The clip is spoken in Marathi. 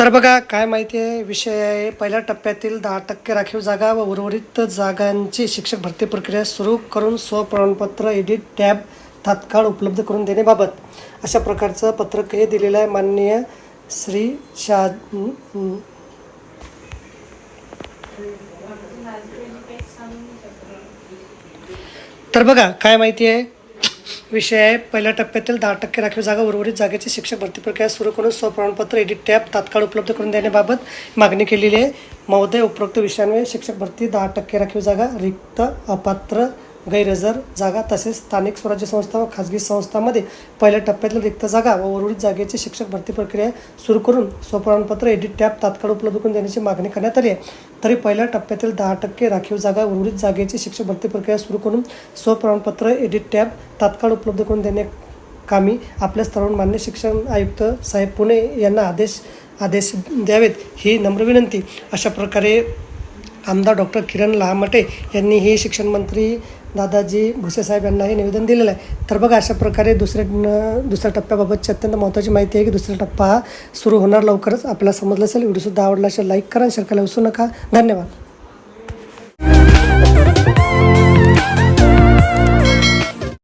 तर बघा काय माहिती आहे विषय आहे. पहिल्या टप्प्यातील दहा टक्के राखीव जागा व उर्वरित जागांची शिक्षक भरती प्रक्रिया सुरू करून स्वप्रमाणपत्र एडिट टॅब तात्काळ उपलब्ध करून देण्याबाबत अशा प्रकारचं पत्रक हे दिलेलं आहे माननीय श्री शा तर बघा काय माहिती आहे विषय आहे. पहिल्या टप्प्यातील दहा टक्के राखीव जागा उर्वरित जागेची शिक्षक भरती प्रक्रिया सुरू करून स्वप्रमाणपत्र एडिट टॅब तात्काळ उपलब्ध करून देण्याबाबत मागणी केलेली आहे. महोदय उपरोक्त विषयांवर शिक्षक भरती दहा टक्के राखीव जागा रिक्त अपात्र गैरहजर जागा तसेच स्थानिक स्वराज्य संस्था व खाजगी संस्थांमध्ये पहिल्या टप्प्यातील रिक्त जागा व उर्वरित जागेची शिक्षक भरती प्रक्रिया सुरू करून स्वप्रमाणपत्र एडिट टॅब तात्काळ उपलब्ध करून देण्याची मागणी करण्यात आली आहे. तरी पहिल्या टप्प्यातील दहा टक्के राखीव जागा उर्वरित जागेची शिक्षक भरती प्रक्रिया सुरू करून स्वप्रमाणपत्र एडिट टॅब तात्काळ उपलब्ध करून देणे कामी आपल्या स्तरावरून मान्य शिक्षण आयुक्त साहेब पुणे यांना आदेश आदेश द्यावेत ही नम्र विनंती. अशा प्रकारे आमदार डॉक्टर किरण लहामटे यांनी हे शिक्षण मंत्री दादाजी भुसे साहेब यांना हे निवेदन दिलेलं आहे. तर बघा अशा प्रकारे दुसऱ्या दुसऱ्या टप्प्याबाबतची अत्यंत महत्त्वाची माहिती आहे की दुसरा टप्पा हा सुरू होणार लवकरच. आपल्याला समजलं असेल व्हिडिओसुद्धा आवडला असेल लाईक करा शेअर करायला विसरू नका. धन्यवाद.